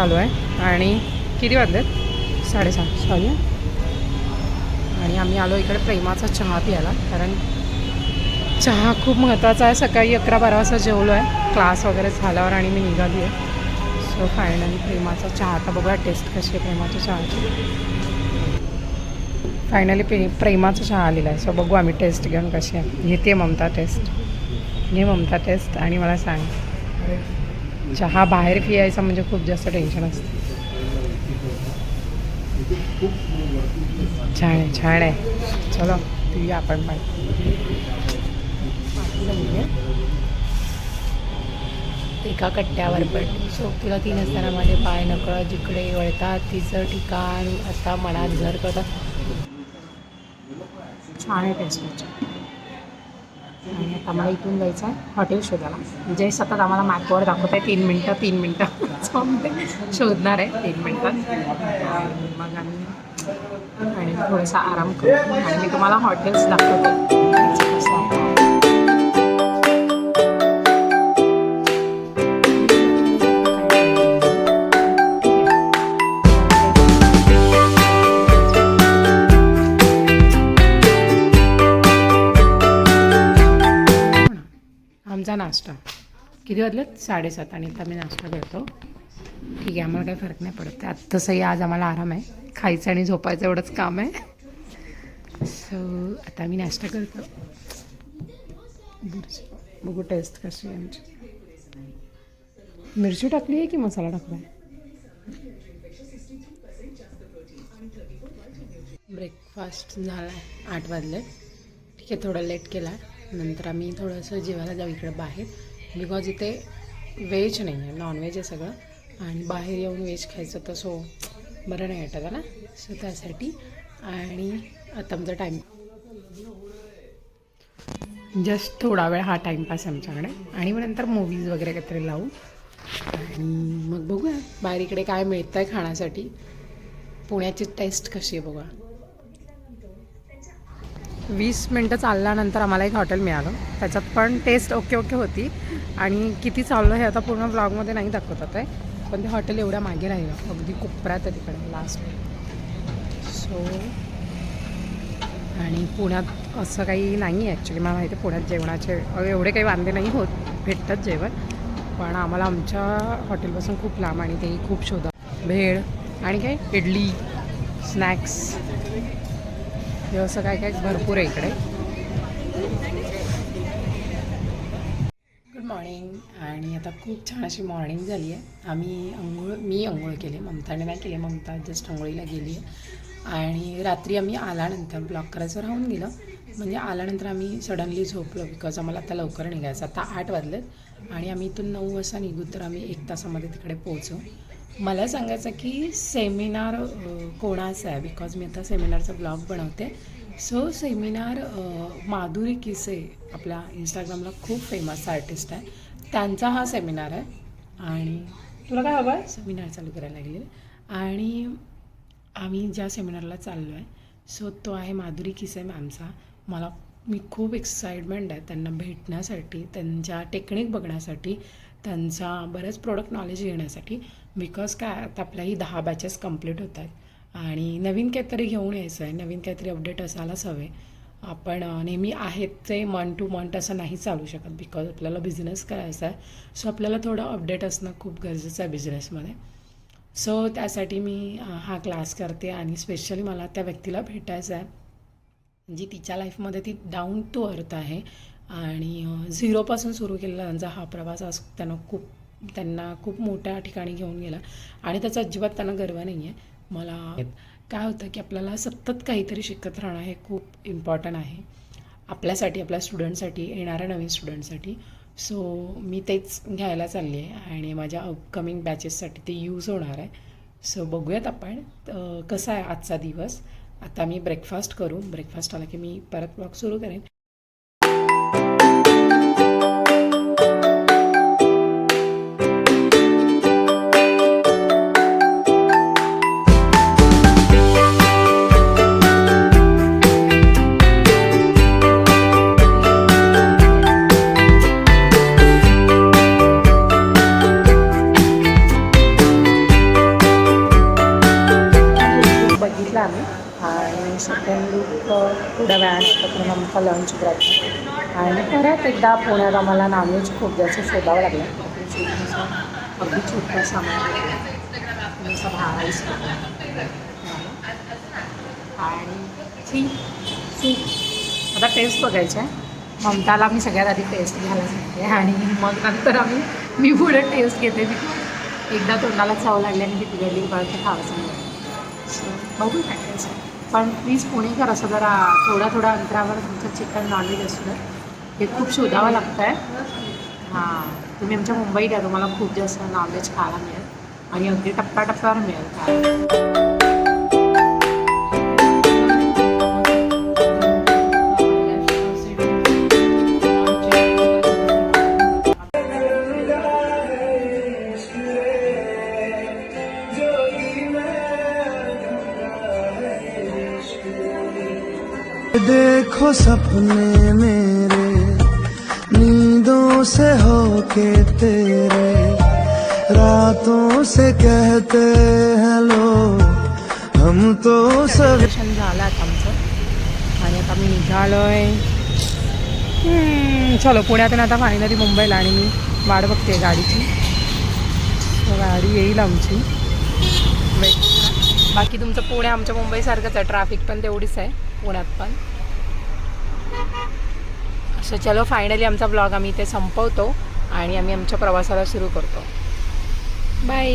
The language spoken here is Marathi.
आलो आहे. आणि किती वाजलेत? साडेसात सॉरी. आणि आम्ही आलो इकडे प्रेमाचा चहा प्यायला कारण चहा खूप महत्त्वाचा आहे. सकाळी अकरा बारा वाजता जेवलो आहे. क्लास वगैरे झाल्यावर आणि मी निघाली आहे. सो फायनली प्रेमाचा चहा. आता बघूया टेस्ट कशी आहे प्रेमाच्या चहाची. फायनली पे प्रेमाचा चहा आलेला आहे. सो बघू आम्ही टेस्ट घेऊन कशी आहे. घेते ममता टेस्ट घे ममता टेस्ट आणि मला सांग. चहा बाहेर पियायचा म्हणजे खूप जास्त टेन्शन असतं. छान आहे छान आहे. चलो पिऊया आपण पण. एका कट्ट्यावर पडली सोबतीला ती नसताना माझे पाय नकळत जिकडे वळतात तिचं ठिकाण आता मनात घर करतात छान आहे टेस्ट आणि आता मला इथून जायचं आहे हॉटेल शोधायला. जे सतत आम्हाला मॅपवर दाखवत आहे तीन मिनटं तीन मिनटं. शोधणार आहे तीन मिनटात मग आम्ही आणि थोडासा आराम करू. आणि मी तुम्हाला हॉटेल्स दाखवते. आमचा नाश्ता. किती वाजलेत? साडेसात आणि आता मी नाश्ता करतो. ठीक आहे आम्हाला काही फरक नाही पडत. आत्ता तसंही आज आम्हाला आराम आहे. खायचं आणि झोपायचं एवढंच काम आहे. सो आता मी नाश्ता करतो. बघू टेस्ट कशी आहे आमची. मिरची टाकली आहे की मसाला टाकला आहे? ब्रेकफास्ट झाला. आहे आठ वाजले ठीक आहे थोडा लेट केला. नंतर आम्ही थोडंसं जेवायला जाऊ इकडं बाहेर. बिकॉज इथे व्हेज नाही आहे नॉनव्हेज आहे सगळं. आणि बाहेर येऊन व्हेज खायचं तर सो बरं नाही वाटत ना? सो त्यासाठी आणि आता आमचा टाईम जस्ट थोडा वेळ हा टाईमपास आमच्याकडे. आणि मग नंतर मूवीज वगैरे काहीतरी लावू. आणि मग बघूया बाहेर इकडे काय मिळतं आहे खाण्यासाठी. पुण्याची टेस्ट कशी आहे बघा वीस मिनटं चालल्यानंतर आम्हाला एक हॉटेल मिळालं. त्याच्यात पण टेस्ट ओके ओके होती. आणि किती चाललं हे आता पूर्ण ब्लॉगमध्ये नाही दाखवतात आहे. पण ते हॉटेल एवढ्या मागे राहिलं. अगदी कोपऱ्यात आहे तिकडे लास्ट सो आणि पुण्यात असं काही नाही आहे ॲक्च्युली मला माहिती आहे पुण्यात जेवणाचे एवढे काही वांदे नाही होत. भेटतात जेवण. पण आम्हाला आमच्या हॉटेलपासून खूप लांब आणि तेही खूप शोधा. भेळ आणि काय? इडली स्नॅक्स हे असं काय काय भरपूर आहे इकडे. गुड मॉर्निंग आणि आता खूप छान अशी मॉर्निंग झाली आहे. आम्ही अंघोळ मी अंघोळ केली ममताने नाही केली ममता जस्ट अंघोळीला गेली आहे. आणि रात्री आम्ही आल्यानंतर ब्लॉक करायचं राहून गेलं. म्हणजे आल्यानंतर आम्ही सडनली झोपलो बिकॉज आम्हाला आता लवकर निघायचं. आता आठ वाजलेत. आणि आम्ही इथून नऊ वाजता निघू तर आम्ही एक तासामध्ये तिकडे पोहोचू. मला सांगायचं की सेमिनार कोणाचा कोणाचं आहे? बिकॉज मी आता सेमिनारचा ब्लॉग बनवते. सो सेमिनार माधुरी किसे आपल्या इंस्टाग्रामला खूप फेमस आर्टिस्ट आहे. त्यांचा हा सेमिनार आहे. आणि तुला काय हवं? आहे सेमिनार चालू करायला लागले आणि आम्ही ज्या सेमिनारला चाललो आहे सो तो आहे माधुरी किसे मॅमचा मला मी खूप एक्साइटमेंट आहे त्यांना भेटण्यासाठी त्यांच्या टेक्निक बघण्यासाठी त्यांचा बरंच प्रोडक्ट नॉलेज घेण्यासाठी. बिकॉज काय आता आपल्याही दहा बॅचेस कंप्लीट होत आहेत आणि नवीन काहीतरी घेऊन यायचं आहे नवीन काहीतरी अपडेट असायलाच हवे आपण नेहमी आहेत ते मंथ टू मंथ असं नाही चालू शकत बिकॉज आपल्याला बिझनेस करायचा आहे. सो आपल्याला थोडं अपडेट असणं खूप गरजेचं आहे बिझनेसमध्ये सो त्यासाठी मी हा क्लास करते आणि स्पेशली मला त्या व्यक्तीला भेटायचं आहे. जी तिच्या लाईफमध्ये ती डाऊन टू अर्थ आहे. आणि झिरोपासून सुरू केलेला त्यांचा हा प्रवास आज त्यांना खूप त्यांना खूप मोठ्या ठिकाणी घेऊन गेला. आणि त्याचा अजिबात त्यांना गर्व नाही आहे मला काय होतं की आपल्याला सतत काहीतरी शिकत राहणं हे खूप इम्पॉर्टंट आहे. आपल्यासाठी आपल्या स्टुडंटसाठी येणाऱ्या नवीन स्टुडंटसाठी सो मी तेच घ्यायला चालली आहे आणि माझ्या अपकमिंग बॅचेससाठी ते यूज होणार आहे. सो बघूयात आपण कसा आहे आजचा दिवस. आता मी ब्रेकफास्ट करू. ब्रेकफास्ट आला की मी परत ब्लॉग सुरू करेन. इथून आमचा लंच ब्रेक आणि परत एकदा पुण्यात आम्हाला नॉनव्हेज खूप जास्त शोधावं लागलं. अगदी छोटं सामान. असा भाराईस आणि ठीक सूप आता टेस्ट बघायचं आहे ममताला मी सगळ्यात आधी टेस्ट घ्यायला सांगते. आणि मग नंतर आम्ही मी पुढे टेस्ट घेते. मी एकदा तोंडाला चव लागली आणि ती बिघडली परत ते खावंसं बघू काय टेस्ट पण प्लीज पुणेकर असं जरा थोड्या थोड्या अंतरावर तुमचं चिकन नॉनव्हेज असलं हे खूप शोधावं लागतं आहे हां तुम्ही आमच्या मुंबईत या तुम्हाला खूप जास्त नॉनव्हेज खायला मिळेल. आणि अगदी टप्प्याटप्प्यावर मिळेल देखो सपने मेरे नींदों से होके तेरे रातों से कहते हैं लोग हम तो सब झालं आता आमचं. आणि आता मी निघालोय. चलो पुण्यातून आता फायनली मुंबईला आणि मी वाट बघते गाडीची. गाडी येईल आमची. Wait. बाकी तुमचं पुणे आमच्या मुंबईसारखंच आहे. ट्रॅफिक पण तेवढीच आहे पुण्यात पण. असं चलो फायनली आमचा ब्लॉग आम्ही इथे संपवतो आणि आम्ही आमच्या प्रवासाला सुरू करतो. बाय